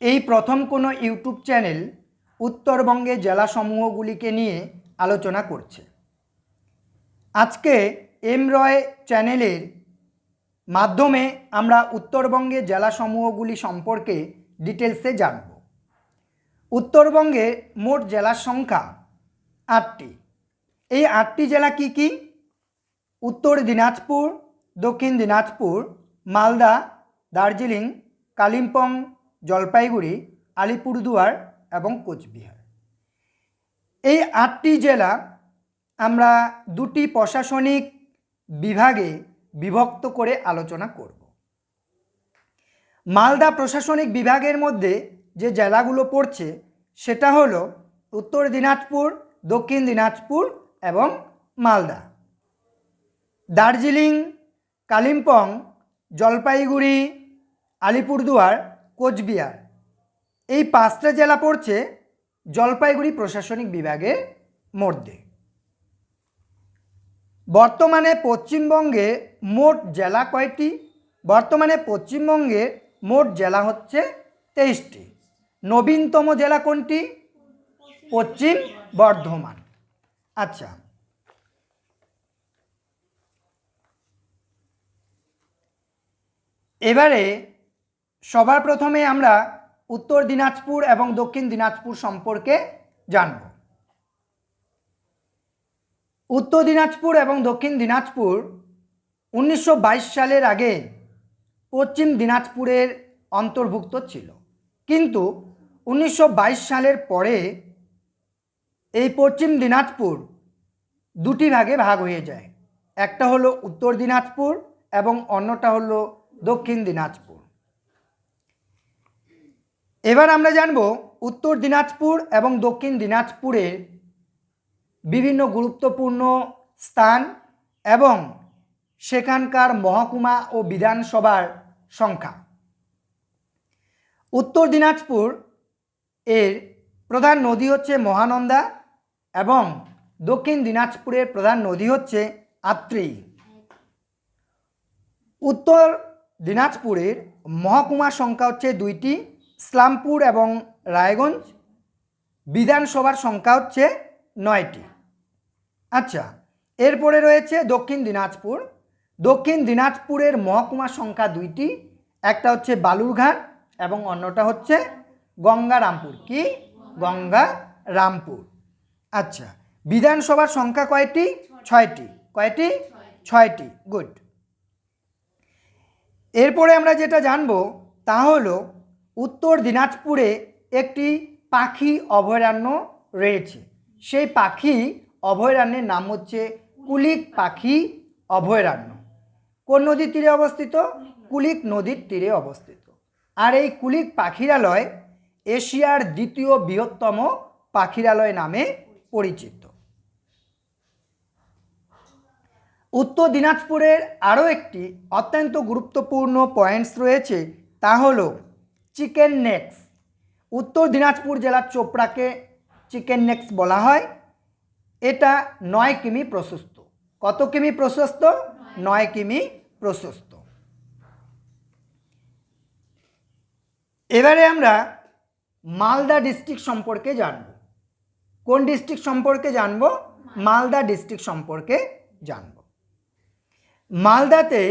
এই প্রথম কোনো ইউটিউব চ্যানেল উত্তরবঙ্গে জেলাসমূহগুলিকে নিয়ে আলোচনা করছে। আজকে এম রয় চ্যানেলের মাধ্যমে আমরা উত্তরবঙ্গে জেলাসমূহগুলি সম্পর্কে ডিটেলসে জানব। উত্তরবঙ্গে মোট জেলার সংখ্যা আটটি। এই আটটি জেলা কি কি? উত্তর দিনাজপুর, দক্ষিণ দিনাজপুর, মালদা, দার্জিলিং, কালিম্পং জলপাইগুড়ি, আলিপুরদুয়ার এবং কোচবিহার। এই আটটি জেলা আমরা দুটি প্রশাসনিক বিভাগে বিভক্ত করে আলোচনা করব। মালদা প্রশাসনিক বিভাগের মধ্যে যে জেলাগুলো পড়ছে, সেটা হলো উত্তর দিনাজপুর, দক্ষিণ দিনাজপুর এবং মালদা। দার্জিলিং, কালিম্পং, জলপাইগুড়ি, আলিপুরদুয়ার কোচবিহার। এই পাঁচটা জেলা পড়ছে জলপাইগুড়ি প্রশাসনিক বিভাগের মধ্যে। বর্তমানে পশ্চিমবঙ্গে মোট জেলা কয়টি? বর্তমানে পশ্চিমবঙ্গে মোট জেলা হচ্ছে তেইশটি। নবীনতম জেলা কোনটি? পশ্চিম বর্ধমান। আচ্ছা। এবারে সবার প্রথমে আমরা উত্তর দিনাজপুর এবং দক্ষিণ দিনাজপুর সম্পর্কে জানব। উত্তর দিনাজপুর এবং দক্ষিণ দিনাজপুর উনিশশো বাইশ সালের আগে পশ্চিম দিনাজপুরের অন্তর্ভুক্ত ছিল। কিন্তু উনিশশো বাইশ সালের পরে এই পশ্চিম দিনাজপুর দুটি ভাগে ভাগ হয়ে যায়। একটা হলো উত্তর দিনাজপুর এবং অন্যটা হলো দক্ষিণ দিনাজপুর। এবার আমরা জানব উত্তর দিনাজপুর এবং দক্ষিণ দিনাজপুরের বিভিন্ন গুরুত্বপূর্ণ স্থান এবং সেখানকার মহকুমা ও বিধানসভার সংখ্যা। উত্তর দিনাজপুর এর প্রধান নদী হচ্ছে মহানন্দা এবং দক্ষিণ দিনাজপুরের প্রধান নদী হচ্ছে আত্রেয়ী উত্তর দিনাজপুরের মহকুমার সংখ্যা হচ্ছে দুইটি। ইসলামপুর এবং রায়গঞ্জ বিধানসভার সংখ্যা হচ্ছে নয়টি। আচ্ছা এরপরে রয়েছে দক্ষিণ দিনাজপুর। দক্ষিণ দিনাজপুরের মহকুমার সংখ্যা দুইটি, একটা হচ্ছে বালুরঘাট এবং অন্যটা হচ্ছে গঙ্গারামপুর। কি? গঙ্গারামপুর। আচ্ছা বিধানসভার সংখ্যা কয়টি? ছয়টি। কয়টি? ছয়টি। গুড। এরপরে আমরা যেটা জানব তা হলো উত্তর দিনাজপুরে একটি পাখি অভয়ারণ্য রয়েছে। সেই পাখি অভয়ারণ্যের নাম হচ্ছে কুলিক পাখি অভয়ারণ্য। কোন নদীর তীরে অবস্থিত? কুলিক নদীর তীরে অবস্থিত। আর এই কুলিক পাখিরালয় এশিয়ার দ্বিতীয় বৃহত্তম পাখিরালয় নামে পরিচিত। উত্তর দিনাজপুরের আরও একটি অত্যন্ত গুরুত্বপূর্ণ পয়েন্টস রয়েছে, তা হল চিকেন নেক্স। উত্তর দিনাজপুর জেলার চোপড়াকে চিকেন নেক্স বলা হয়। এটা নয় কিমি প্রশস্ত। কত কিমি প্রশস্ত? নয় কিমি প্রশস্ত। এবারে আমরা মালদা ডিস্ট্রিক্ট সম্পর্কে জানব। কোন ডিস্ট্রিক্ট সম্পর্কে জানব? মালদা ডিস্ট্রিক্ট সম্পর্কে জানব। মালদাতে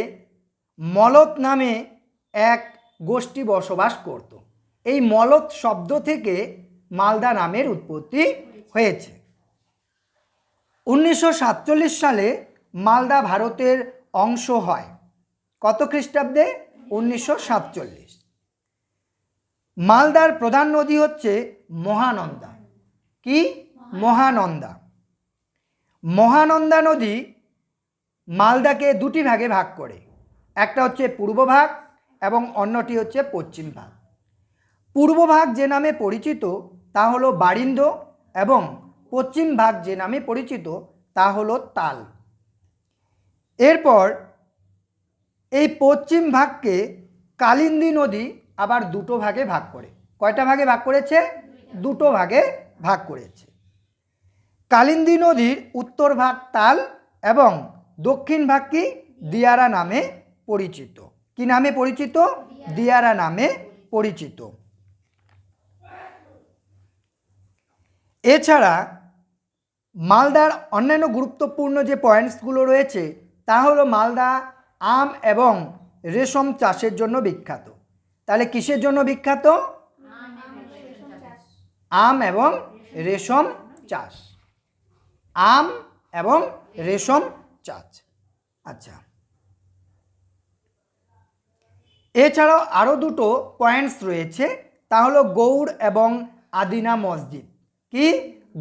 মলত নামে এক গোষ্ঠী বসবাস করত। এই মলত শব্দ থেকে মালদা নামের উৎপত্তি হয়েছে। উনিশশো সাতচল্লিশ সালে মালদা ভারতের অংশ হয়। কত খ্রিস্টাব্দে? উনিশশো সাতচল্লিশ। মালদার প্রধান নদী হচ্ছে মহানন্দা। কি? মহানন্দা। মহানন্দা নদী মালদাকে দুটি ভাগে ভাগ করে। একটা হচ্ছে পূর্ব ভাগ এবং অন্যটি হচ্ছে পশ্চিম ভাগ। পূর্ব ভাগ যে নামে পরিচিত, তা হলো বারিন্দ এবং পশ্চিম ভাগ যে নামে পরিচিত, তা হলো তাল। এরপর এই পশ্চিম ভাগকে কালিন্দী নদী আবার দুটো ভাগে ভাগ করে। কয়টা ভাগে ভাগ করেছে? দুটো ভাগে ভাগ করেছে। কালিন্দী নদীর উত্তর ভাগ তাল এবং দক্ষিণ ভাগ কি? দিয়ারা নামে পরিচিত। কি নামে পরিচিত? দিয়ারা নামে পরিচিত। এছাড়া মালদার অন্যান্য গুরুত্বপূর্ণ যে পয়েন্টসগুলো রয়েছে, তা হল মালদা আম এবং রেশম চাষের জন্য বিখ্যাত। তাহলে কিসের জন্য বিখ্যাত? আম এবং রেশম চাষ। আম এবং রেশম চাষ। আচ্ছা। এছাড়াও আরও দুটো পয়েন্টস রয়েছে। তা হলো গৌড় এবং আদিনা মসজিদ। কি?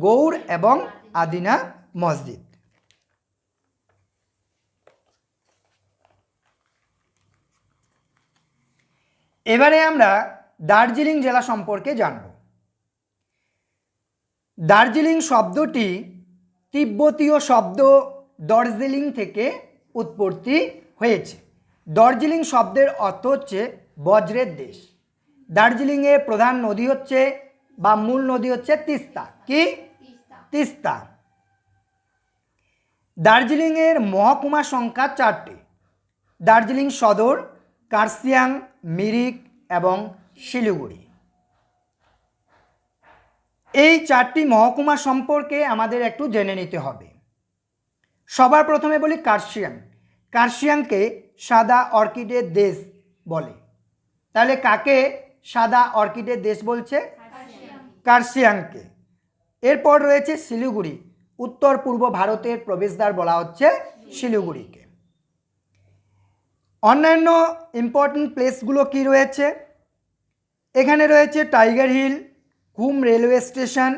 গৌড় এবং আদিনা মসজিদ। এবারে আমরা দার্জিলিং জেলা সম্পর্কে জানব। দার্জিলিং শব্দটি তিব্বতীয় শব্দ দার্জিলিং থেকে উৎপত্তি হয়েছে। দার্জিলিং শব্দের অর্থ হচ্ছে বজ্রের দেশ। দার্জিলিংয়ের প্রধান নদী হচ্ছে বা মূল নদী হচ্ছে তিস্তা। কি? তিস্তা। দার্জিলিংয়ের মহকুমা সংখ্যা চারটি। দার্জিলিং সদর কার্সিয়াং মিরিক এবং শিলিগুড়ি। এই চারটি মহকুমা সম্পর্কে আমাদের একটু জেনে নিতে হবে। সবার প্রথমে বলি কার্শিয়াং কার্শিয়াংকে সাদা অর্কিডের দেশ বলে। তাহলে কাকে সাদা অর্কিডের দেশ বলছে? কার্শিয়াংকে। এরপর রয়েছে শিলিগুড়ি। উত্তর পূর্ব ভারতের প্রবেশদ্বার বলা হচ্ছে শিলিগুড়িকে। অন্যান্য ইম্পর্টেন্ট প্লেসগুলো কি রয়েছে? এখানে রয়েছে Tiger Hill Ghum railway station,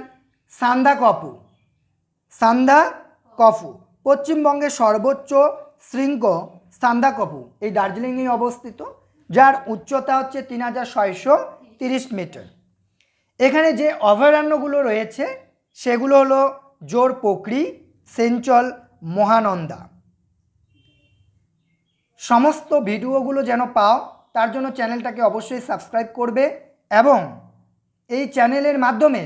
Sandakphu. Sandakphu পশ্চিমবঙ্গের সর্বোচ্চ শৃঙ্গ সান্দা কপু, এই দার্জিলিংয়ে অবস্থিত, যার উচ্চতা হচ্ছে তিন হাজার ছয়শো তিরিশ মিটার। এখানে যে অভয়ারণ্যগুলো রয়েছে, সেগুলো হলো জোর পোকরি সেঞ্চল, মহানন্দা। সমস্ত ভিডিওগুলো যেন পাও, তার জন্য চ্যানেলটাকে অবশ্যই সাবস্ক্রাইব করবে এবং এই চ্যানেলের মাধ্যমে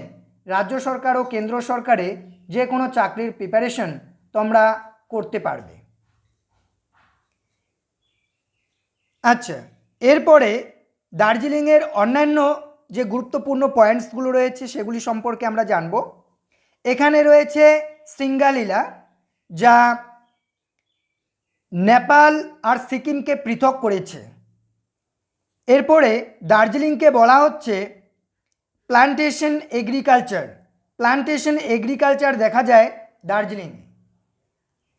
রাজ্য সরকার ও কেন্দ্র সরকারে যে কোনো চাকরির প্রিপারেশন তোমরা করতে পারবে। আচ্ছা এরপরে দার্জিলিংয়ের অন্যান্য যে গুরুত্বপূর্ণ পয়েন্টসগুলো রয়েছে সেগুলি সম্পর্কে আমরা জানব। এখানে রয়েছে সিঙ্গালীলা, যা নেপাল আর সিকিমকে পৃথক করেছে। এরপরে দার্জিলিংকে বলা হচ্ছে প্লান্টেশন এগ্রিকালচার। প্লান্টেশন এগ্রিকালচার দেখা যায় দার্জিলিংয়ে।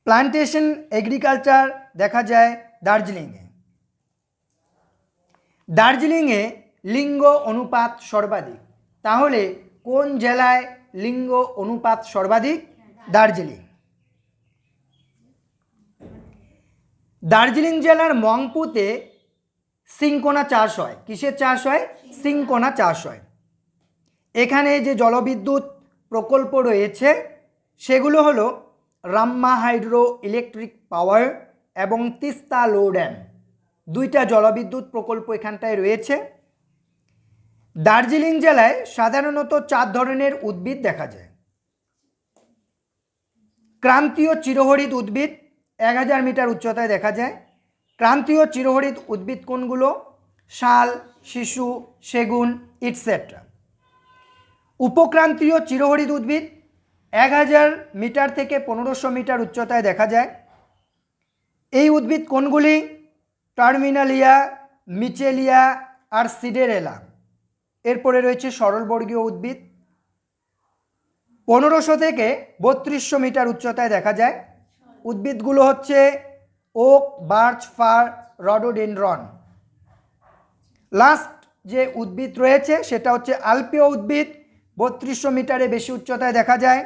প্লান্টেশন এগ্রিকালচার দেখা যায় দার্জিলিংয়ে। দার্জিলিংয়ে লিঙ্গ অনুপাত সর্বাধিক। তাহলে কোন জেলায় লিঙ্গ অনুপাত সর্বাধিক? দার্জিলিং। দার্জিলিং জেলার মংপুতে সিংকোনা চাষ হয়। কিসের চাষ হয়? সিংকোনা চাষ হয়। এখানে যে জলবিদ্যুৎ প্রকল্প রয়েছে, সেগুলো হলো রাম্মা হাইড্রো ইলেকট্রিক পাওয়ার এবং তিস্তা লো ড্যাম। দুইটা জলবিদ্যুৎ প্রকল্প এখানটায় রয়েছে। দার্জিলিং জেলায় সাধারণত চার ধরনের উদ্ভিদ দেখা যায়। ক্রান্তীয় চিরহরিত উদ্ভিদ এক হাজার মিটার উচ্চতায় দেখা যায়। ক্রান্তীয় চিরহরিত উদ্ভিদ কোনগুলো? শাল, শিশু, সেগুন ইটসেট্রা উপক্রান্তীয় চিরহরিত উদ্ভিদ এক হাজার মিটার থেকে পনেরোশো মিটার উচ্চতায় দেখা যায়। এই উদ্ভিদ কোনগুলি? টার্মিনালিয়া মিচেলিয়া আর সিডেরেলা। এরপরে রয়েছে সরলবর্গীয় উদ্ভিদ। পনেরোশো থেকে বত্রিশশো মিটার উচ্চতায় দেখা যায়। উদ্ভিদগুলো হচ্ছে oak, birch, fir, rhododendron. Last যে উদ্ভিদ রয়েছে, সেটা হচ্ছে আলপীয় উদ্ভিদ। বত্রিশশো মিটারে বেশি উচ্চতায় দেখা যায়।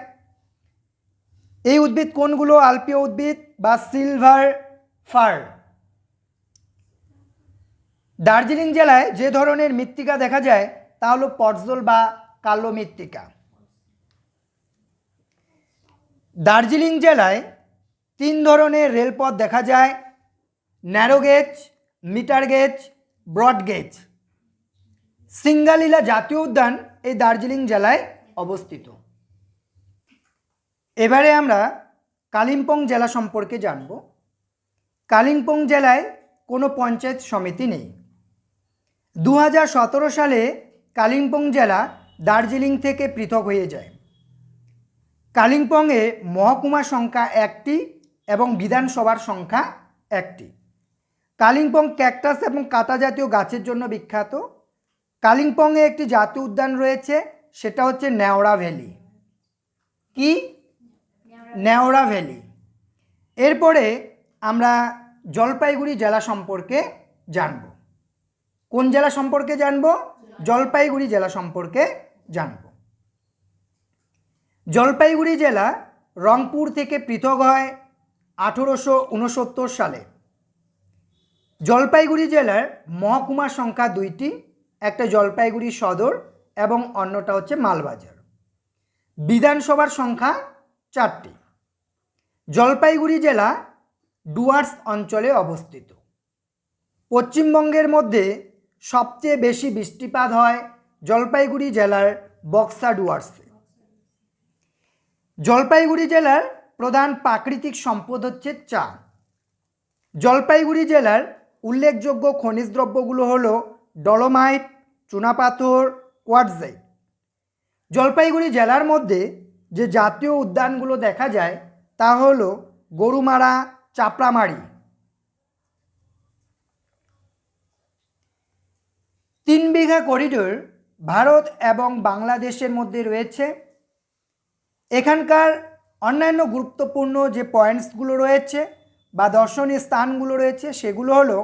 এই উদ্ভিদ কোনগুলো? আলপীয় উদ্ভিদ বা সিলভার ফার। দার্জিলিং জেলায় যে ধরনের মৃত্তিকা দেখা যায়, তা হলো পটজল বা কালো মৃত্তিকা। দার্জিলিং জেলায় তিন ধরনের রেলপথ দেখা যায় narrow gauge metre gauge broad gauge Singalila জাতীয় উদ্যান এই দার্জিলিং জেলায় অবস্থিত। এবারে আমরা কালিম্পং জেলা সম্পর্কে জানব। কালিম্পং জেলায় কোনো পঞ্চায়েত সমিতি নেই। দু হাজার সতেরো সালে কালিম্পং জেলা দার্জিলিং থেকে পৃথক হয়ে যায়। কালিম্পংয়ে মহকুমা সংখ্যা একটি এবং বিধানসভার সংখ্যা একটি। কালিম্পং ক্যাকটাস এবং কাটা জাতীয় গাছের জন্য বিখ্যাত। কালিম্পংয়ে একটি জাতীয় উদ্যান রয়েছে, সেটা হচ্ছে নেওড়া ভ্যালি। কি? নেওড়া ভ্যালি। এরপরে আমরা জলপাইগুড়ি জেলা সম্পর্কে জানব। কোন জেলা সম্পর্কে জানব? জলপাইগুড়ি জেলা সম্পর্কে জানব। জলপাইগুড়ি জেলা রংপুর থেকে পৃথক হয় আঠেরোশো উনসত্তর সালে। জলপাইগুড়ি জেলার মহকুমার সংখ্যা দুইটি, একটা জলপাইগুড়ি সদর এবং অন্যটা হচ্ছে মালবাজার। বিধানসভার সংখ্যা চারটি। জলপাইগুড়ি জেলা ডুয়ার্স অঞ্চলে অবস্থিত। পশ্চিমবঙ্গের মধ্যে সবচেয়ে বেশি বৃষ্টিপাত হয় জলপাইগুড়ি জেলার বক্সা ডুয়ার্সে। জলপাইগুড়ি জেলার প্রধান প্রাকৃতিক সম্পদ হচ্ছে চা। জলপাইগুড়ি জেলার উল্লেখযোগ্য খনিজ দ্রব্যগুলো হলো ডলোমাইট, চুনাপাথর, কোয়াটজাইট। জলপাইগুড়ি জেলার মধ্যে যে জাতীয় উদ্যানগুলো দেখা যায় তা হলো গরুমারা, চাপড়ামারি। তিন বিঘা করিডোর ভারত এবং বাংলাদেশের মধ্যে রয়েছে। এখানকার অন্যান্য গুরুত্বপূর্ণ যে পয়েন্টসগুলো রয়েছে বা দর্শনীয় স্থানগুলো রয়েছে, সেগুলো হলো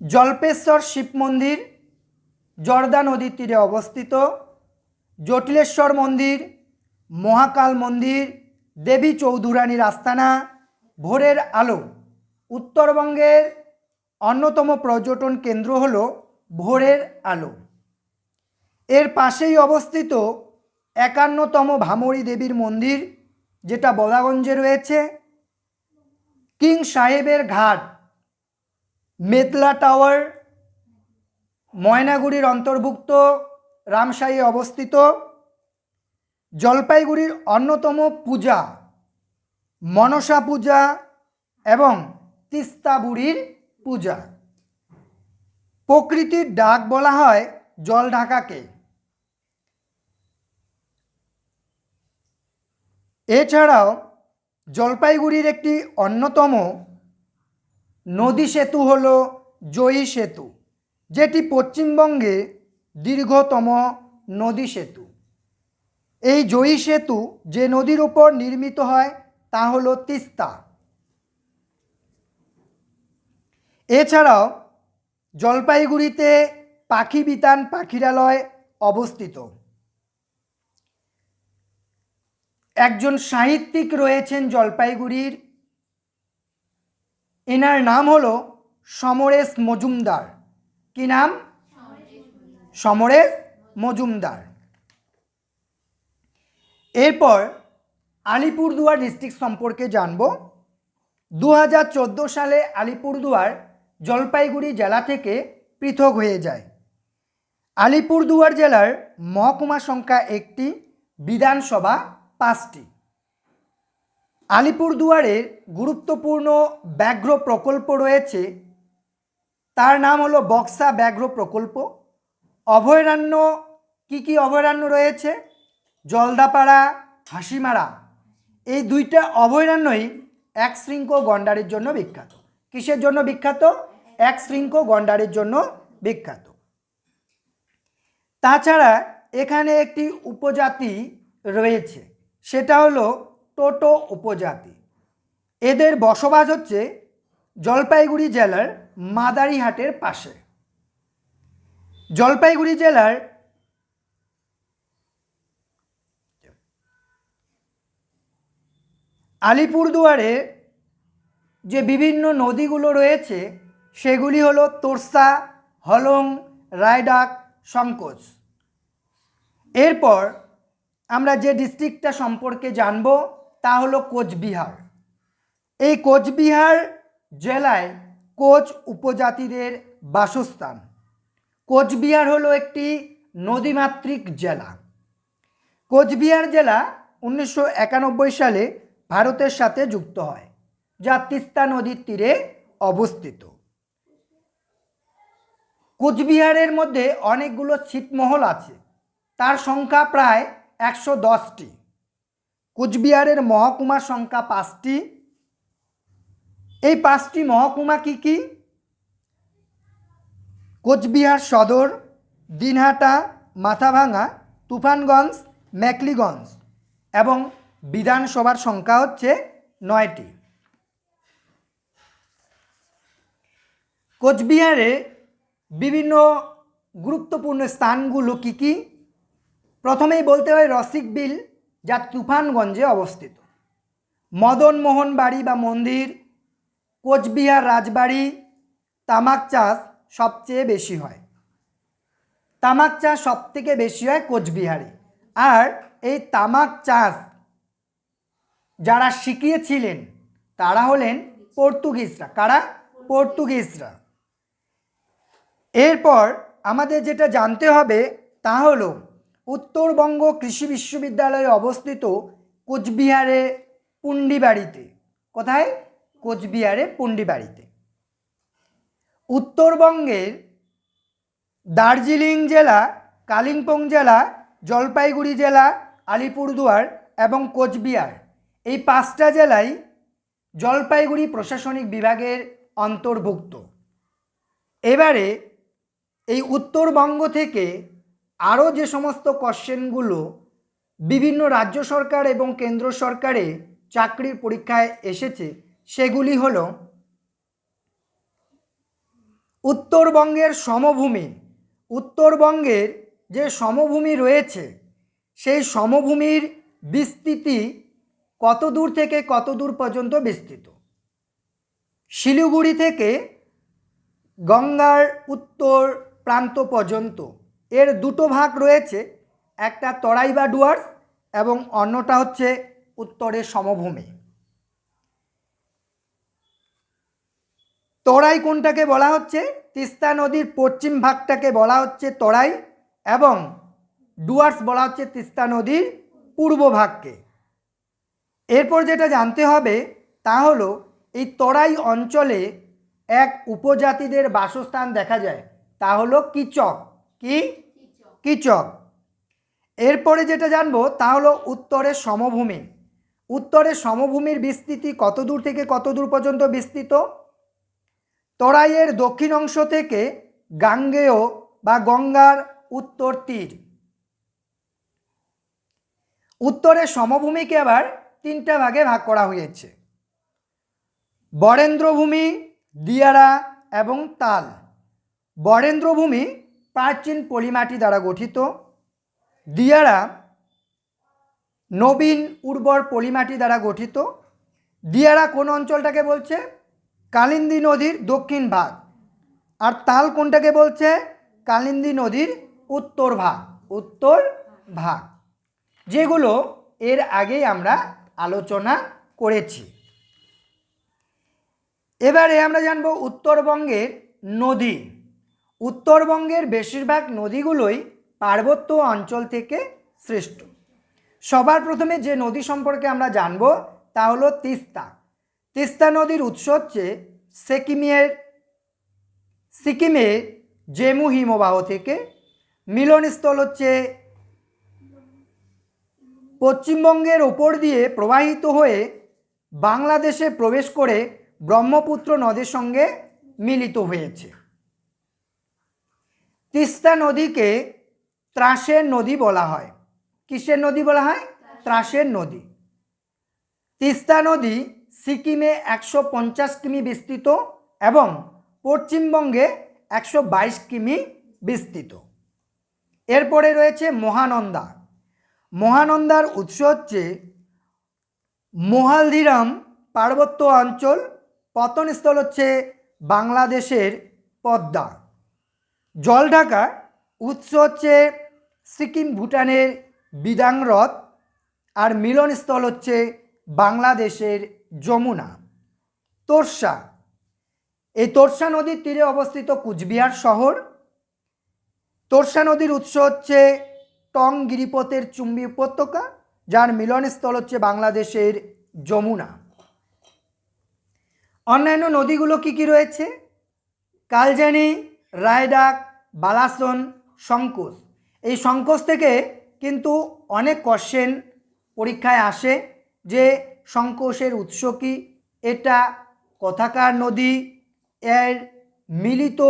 জল্পেশ্বর শিব মন্দির, জর্দা নদীর তীরে অবস্থিত, জটিলেশ্বর মন্দির, মহাকাল মন্দির, দেবী চৌধুরানীর আস্তানা ভোরের আলো। উত্তরবঙ্গের অন্যতম পর্যটন কেন্দ্র হল ভোরের আলো। এর পাশেই অবস্থিত একান্নতম ভামরী দেবীর মন্দির, যেটা বদাগঞ্জে রয়েছে। কিং সাহেবের ঘাট, মেতলা টাওয়ার, ময়নাগুড়ির অন্তর্ভুক্ত রামশাহী অবস্থিত। জলপাইগুড়ির অন্যতম পূজা, মনসা পূজা এবং তিস্তাবুড়ির পূজা। প্রকৃতির ডাক বলা হয় জল ঢাকাকে। এছাড়াও জলপাইগুড়ির একটি অন্যতম নদী সেতু হল জয়ী সেতু, যেটি পশ্চিমবঙ্গে দীর্ঘতম নদী সেতু। এই জয়ী সেতু যে নদীর উপর নির্মিত হয় তা হল তিস্তা। এছাড়াও জলপাইগুড়িতে পাখি বিতান পাখিরালয় অবস্থিত। একজন সাহিত্যিক রয়েছেন জলপাইগুড়ির। এনার নাম হলো সমরেশ মজুমদার। কি নাম? সমরেশ মজুমদার। এরপর আলিপুরদুয়ার ডিস্ট্রিক্ট সম্পর্কে জানব। দু হাজার চোদ্দ সালে আলিপুরদুয়ার জলপাইগুড়ি জেলা থেকে পৃথক হয়ে যায়। আলিপুরদুয়ার জেলার মহকুমা সংখ্যা একটি, বিধানসভা পাঁচটি। আলিপুরদুয়ারের গুরুত্বপূর্ণ ব্যাঘ্র প্রকল্প রয়েছে। তার নাম হলো বক্সা ব্যাঘ্র প্রকল্প। অভয়ারণ্য, কি কি অভয়ারণ্য রয়েছে? জলদাপাড়া, হাসিমারা। এই দুইটা অভয়ারণ্যই এক শৃঙ্খ গন্ডারের জন্য বিখ্যাত। কিসের জন্য বিখ্যাত? এক শৃঙ্খ গন্ডারের জন্য বিখ্যাত। তাছাড়া এখানে একটি উপজাতি রয়েছে, সেটা হলো টোটো উপজাতি। এদের বসবাস হচ্ছে জলপাইগুড়ি জেলার মাদারিহাটের পাশে। জলপাইগুড়ি জেলার আলিপুরদুয়ারে যে বিভিন্ন নদীগুলো রয়েছে সেগুলি হলো তোরসা, হলং, রায়ডাক সংকোচ এরপর আমরা যে ডিস্ট্রিক্টটা সম্পর্কে জানব, তা হলো কোচবিহার। এই কোচবিহার জেলায় কোচ উপজাতিদের বাসস্থান। কোচবিহার হলো একটি নদীমাতৃক জেলা। কোচবিহার জেলা উনিশশো একানব্বই সালে ভারতের সাথে যুক্ত হয়, যা তিস্তা নদীর তীরে অবস্থিত। কোচবিহারের মধ্যে অনেকগুলো ছিটমহল আছে। তার সংখ্যা প্রায় একশো দশটি। কোচবিহারের মহকুমার সংখ্যা পাঁচটি। এই পাঁচটি মহকুমা কি কি? কোচবিহার সদর, দিনহাটা মাথাভাঙা তুফানগঞ্জ, মেকলিগঞ্জ এবং বিধানসভার সংখ্যা হচ্ছে নয়টি। কোচবিহারে বিভিন্ন গুরুত্বপূর্ণ স্থানগুলো কি কি? প্রথমেই বলতে হয় রসিক বিল, যা তুফানগঞ্জে অবস্থিত। মদন মোহন বাড়ি বা মন্দির, কোচবিহার রাজবাড়ি, তামাক চাষ সবচেয়ে বেশি হয়। তামাক চাষ সবথেকে বেশি হয় কোচবিহারে। আর এই তামাক চাষ যারা শিখিয়েছিলেন, তারা হলেন পর্তুগিজরা। কারা? পর্তুগিজরা। এরপর আমাদের যেটা জানতে হবে তা হলো, উত্তরবঙ্গ কৃষি বিশ্ববিদ্যালয়ে অবস্থিত কোচবিহারে পুন্ডিবাড়িতে। কোথায়? কোচবিহারে পুন্ডিবাড়িতে। উত্তরবঙ্গের দার্জিলিং জেলা, কালিম্পং জেলা, জলপাইগুড়ি জেলা, আলিপুরদুয়ার এবং কোচবিহার। এই পাঁচটা জেলাই জলপাইগুড়ি প্রশাসনিক বিভাগের অন্তর্ভুক্ত। এবারে এই উত্তরবঙ্গ থেকে আরও যে সমস্ত কোশ্চেনগুলো বিভিন্ন রাজ্য সরকার এবং কেন্দ্র সরকারে চাকরির পরীক্ষায় এসেছে, সেগুলি হল উত্তরবঙ্গের সমভূমি। উত্তরবঙ্গের যে সমভূমি রয়েছে, সেই সমভূমির বিস্তৃতি কত দূর থেকে কত দূর পর্যন্ত বিস্তৃত? শিলিগুড়ি থেকে গঙ্গার উত্তর প্রান্ত পর্যন্ত। এর দুটো ভাগ রয়েছে, একটা তরাই বা ডুয়ার্স এবং অন্যটা হচ্ছে উত্তরের সমভূমি। তরাই কোনটাকে বলা হচ্ছে? তিস্তা নদীর পশ্চিম ভাগটাকে বলা হচ্ছে তরাই এবং ডুয়ার্স বলা হচ্ছে তিস্তা নদীর পূর্ব ভাগকে। এরপর যেটা জানতে হবে তা হলো, এই তরাই অঞ্চলে এক উপজাতিদের বাসস্থান দেখা যায়। তা হলো কিচক। কি? কিচক। এরপরে যেটা জানব, তা হলো উত্তরের সমভূমি। উত্তরের সমভূমির বিস্তৃতি কত দূর থেকে কত দূর পর্যন্ত বিস্তৃত? তরাইয়ের দক্ষিণ অংশ থেকে গাঙ্গেয় বা গঙ্গার উত্তর তীর। উত্তরের সমভূমিকে আবার তিনটা ভাগে ভাগ করা হয়েছে। বরেন্দ্রভূমি, দিয়ারা এবং তাল। বরেন্দ্রভূমি প্রাচীন পলিমাটি দ্বারা গঠিত। দিয়ারা নবীন উর্বর পলিমাটি দ্বারা গঠিত। দিয়ারা কোন অঞ্চলটাকে বলছে? কালিন্দী নদীর দক্ষিণ ভাগ। আর তাল কোনটাকে বলছে? কালিন্দী নদীর উত্তর ভাগ। উত্তর ভাগ। যেগুলো এর আগেই আমরা আলোচনা করেছি। এবারে আমরা জানব উত্তরবঙ্গের নদী। উত্তরবঙ্গের বেশিরভাগ নদীগুলোই পার্বত্য অঞ্চল থেকে সৃষ্ট। সবার প্রথমে যে নদী সম্পর্কে আমরা জানব তা হলো তিস্তা। তিস্তা নদীর উৎস হচ্ছে সিকিমের সিকিমের জেমু হিমবাহ থেকে। মিলনস্থল হচ্ছে পশ্চিমবঙ্গের ওপর দিয়ে প্রবাহিত হয়ে বাংলাদেশে প্রবেশ করে ব্রহ্মপুত্র নদীর সঙ্গে মিলিত হয়েছে। তিস্তা নদীকে ত্রাসের নদী বলা হয়। কিসের নদী বলা হয়? ত্রাসের নদী। তিস্তা নদী সিকিমে একশো পঞ্চাশ কিমি বিস্তৃত এবং পশ্চিমবঙ্গে একশো বাইশ কিমি বিস্তৃত। এরপরে রয়েছে মহানন্দা। মহানন্দার উৎস হচ্ছে মোহালদিরাম পার্বত্য অঞ্চল। পতনস্থল হচ্ছে বাংলাদেশের পদ্মা। জলঢাকা উৎস হচ্ছে সিকিম, ভুটানের বিদাং হ্রদ আর মিলনস্থল হচ্ছে বাংলাদেশের যমুনা। তোরসা, এই তোরসা নদীর তীরে অবস্থিত কুচবিহার শহর। তোরসা নদীর উৎস হচ্ছে টং গিরিপথের চুম্বি উপত্যকা, যার মিলনস্থল হচ্ছে বাংলাদেশের যমুনা। অন্যান্য নদীগুলো কি কি রয়েছে? কালজানি রায়ডাক বালাসন সংকোচ। এই সংকোচ থেকে কিন্তু অনেক কোশ্চেন পরীক্ষায় আসে যে সংকোষের উৎস কী? এটা কথাকার নদী? এর মিলিত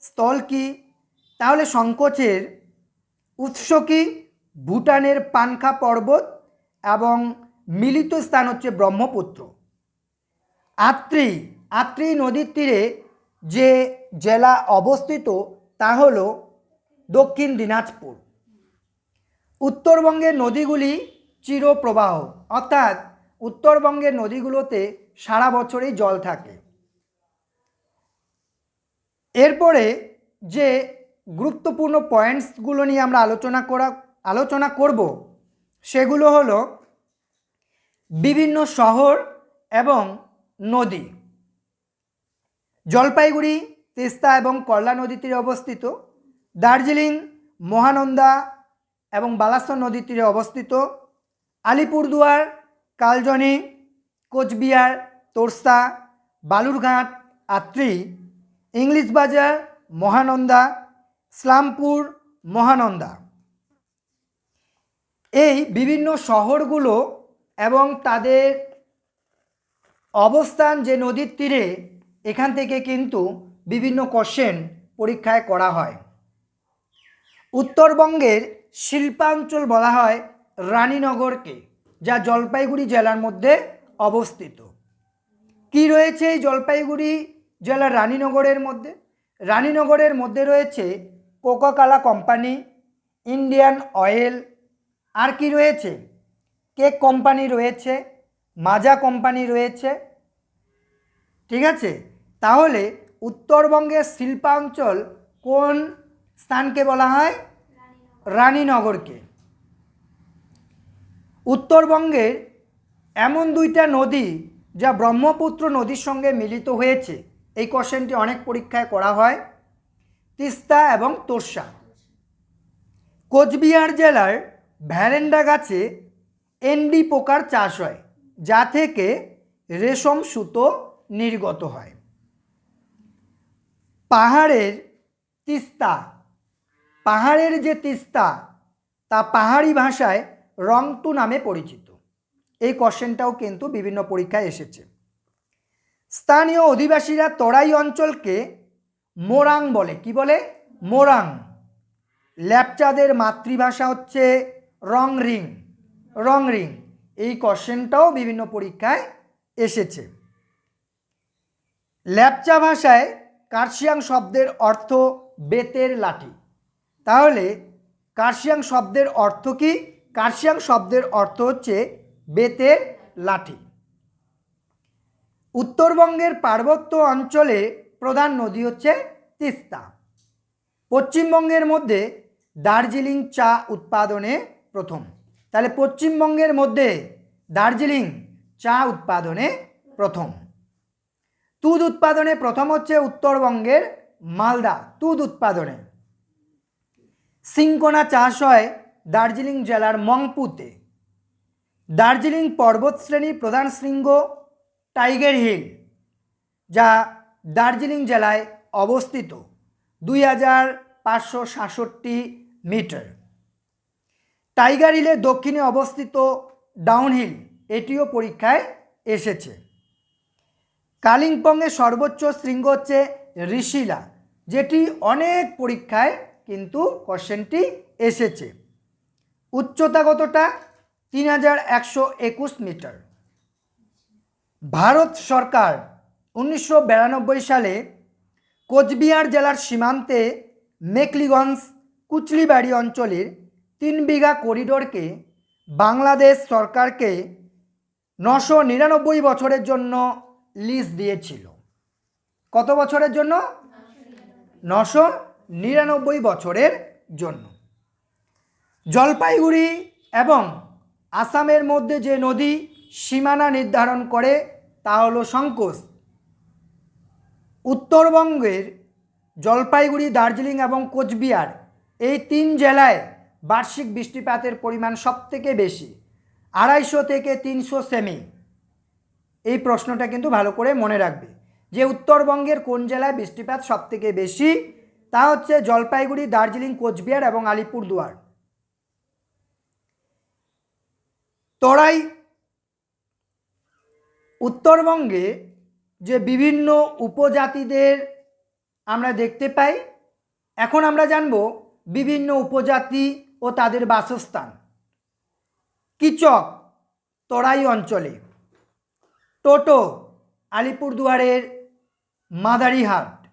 স্থল কী? তাহলে সংকোচের উৎস কী? ভুটানের পানখা পর্বত এবং মিলিত স্থান হচ্ছে ব্রহ্মপুত্র। আত্রি আত্রি নদীর তীরে যে জেলা অবস্থিত তা হল দক্ষিণ দিনাজপুর। উত্তরবঙ্গের নদীগুলি চিরপ্রবাহ, অর্থাৎ উত্তরবঙ্গের নদীগুলোতে সারা বছরই জল থাকে। এরপরে যে গুরুত্বপূর্ণ পয়েন্টসগুলো নিয়ে আমরা আলোচনা করা, আলোচনা করব, সেগুলো হলো বিভিন্ন শহর এবং নদী। জলপাইগুড়ি তিস্তা এবং কল্লা নদীর তীরে অবস্থিত। দার্জিলিং, মহানন্দা এবং বালাসন নদীর তীরে অবস্থিত। আলিপুরদুয়ার, কালজনি, কোচবিহার, তোরসা, বালুরঘাট, আত্রি ইংলিশ বাজার মহানন্দা ইসলামপুর মহানন্দা। এই বিভিন্ন শহরগুলো এবং তাদের অবস্থান যে নদীর তীরে, এখান থেকে কিন্তু বিভিন্ন কোশ্চেন পরীক্ষায় করা হয়। উত্তরবঙ্গের শিল্পাঞ্চল বলা হয় রানীনগরকে, যা জলপাইগুড়ি জেলার মধ্যে অবস্থিত। কি রয়েছে এই জলপাইগুড়ি জেলার রানীনগরের মধ্যে? রানীনগরের মধ্যে রয়েছে Coca Cola company, Indian oil, আর কি রয়েছে? কেক কোম্পানি রয়েছে, মাজা কোম্পানি রয়েছে। ঠিক আছে? তাহলে উত্তরবঙ্গের শিল্পাঞ্চল কোন স্থানকে বলা হয়? রানীনগরকে। উত্তরবঙ্গের এমন দুইটা নদী যা ব্রহ্মপুত্র নদীর সঙ্গে মিলিত হয়েছে। এই কোশ্চেনটি অনেক পরীক্ষায় করা হয়। তিস্তা এবং তোরসা। কোচবিহার জেলার ভ্যারেন্ডা গাছে এন্ডি পোকার চাষ হয়, যা থেকে রেশম সুতো নির্গত হয়। পাহাড়ের তিস্তা। পাহাড়ের যে তিস্তা, তা পাহাড়ি ভাষায় রংতু নামে পরিচিত। এই কোশ্চেনটাও কিন্তু বিভিন্ন পরীক্ষায় এসেছে। স্থানীয় অধিবাসীরা তরাই অঞ্চলকে মোরাং বলে। কি বলে? মোরাং। ল্যাপচাদের মাতৃভাষা হচ্ছে রংরিং। রংরিং। এই কোশ্চেনটাও বিভিন্ন পরীক্ষায় এসেছে। ল্যাপচা ভাষায় কার্শিয়াং শব্দের অর্থ বেতের লাঠি। তাহলে কার্শিয়াং শব্দের অর্থ কি? কার্শিয়াং শব্দের অর্থ হচ্ছে বেতের লাঠি। উত্তরবঙ্গের পার্বত্য অঞ্চলে প্রধান নদী হচ্ছে তিস্তা। পশ্চিমবঙ্গের মধ্যে দার্জিলিং চা উৎপাদনে প্রথম। তাহলে পশ্চিমবঙ্গের মধ্যে দার্জিলিং চা উৎপাদনে প্রথম। তুদ উৎপাদনে প্রথম হচ্ছে উত্তরবঙ্গের মালদা, তুদ উৎপাদনে। সিংকোনা চাষ হয় দার্জিলিং জেলার মংপুতে। দার্জিলিং পর্বতশ্রেণীর প্রধান শৃঙ্গ টাইগার হিল, যা দার্জিলিং জেলায় অবস্থিত, দুই হাজার পাঁচশো সাতষট্টি মিটার। টাইগার হিলের দক্ষিণে অবস্থিত ডাউনহিল, এটিও পরীক্ষায় এসেছে। কালিম্পংয়ের সর্বোচ্চ শৃঙ্গ হচ্ছে ঋষিলা, যেটি অনেক পরীক্ষায় কিন্তু কোশ্চেনটি এসেছে। উচ্চতা কতটা? তিন হাজার একশো একুশ মিটার। ভারত সরকার উনিশশো বিরানব্বই সালে কোচবিহার জেলার সীমান্তে মেকলিগঞ্জ, কুচলিবাড়ি অঞ্চলের তিন বিঘা করিডোরকে বাংলাদেশ সরকারকে নশো নিরানব্বই বছরের জন্য লিজ দিয়েছিল। কত বছরের জন্য? নশো নিরানব্বই বছরের জন্য। জলপাইগুড়ি এবং আসামের মধ্যে যে নদী সীমানা নির্ধারণ করে, তা হলো সংকোচ। উত্তরবঙ্গের জলপাইগুড়ি, দার্জিলিং এবং কোচবিহার এই তিন জেলায় বার্ষিক বৃষ্টিপাতের পরিমাণ সবথেকে বেশি, আড়াইশো থেকে তিনশো সেমি। এই প্রশ্নটা কিন্তু ভালো করে মনে রাখবে। যে উত্তরবঙ্গের কোন জেলায় বৃষ্টিপাত সবথেকে বেশি? তা হচ্ছে জলপাইগুড়ি, দার্জিলিং, কোচবিহার এবং আলিপুরদুয়ার। তরাই, উত্তরবঙ্গে যে বিভিন্ন উপজাতিদের আমরা দেখতে পাই, এখন আমরা জানব বিভিন্ন উপজাতি ও তাদের বাসস্থান। কিচক, তরাই অঞ্চলে। টোটো, আলিপুরদুয়ারের মাদারিহাট,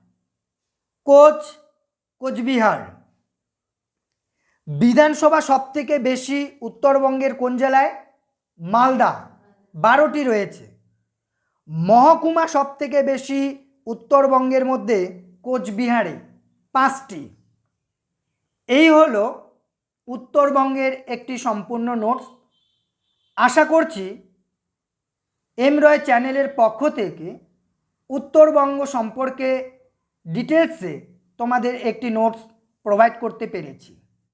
কোচ, কোচবিহার। বিধানসভা সবথেকে বেশি উত্তরবঙ্গের কোন জেলায়? মালদা। বারোটি রয়েছে। মহকুমা সবথেকে বেশি উত্তরবঙ্গের মধ্যে কোচবিহারে পাঁচটি। এই হলো উত্তরবঙ্গের একটি সম্পূর্ণ নোটস। আশা করছি এম রয় চ্যানেলের পক্ষ থেকে উত্তরবঙ্গ সম্পর্কে ডিটেলসে তোমাদের একটি নোটস প্রোভাইড করতে পেরেছি।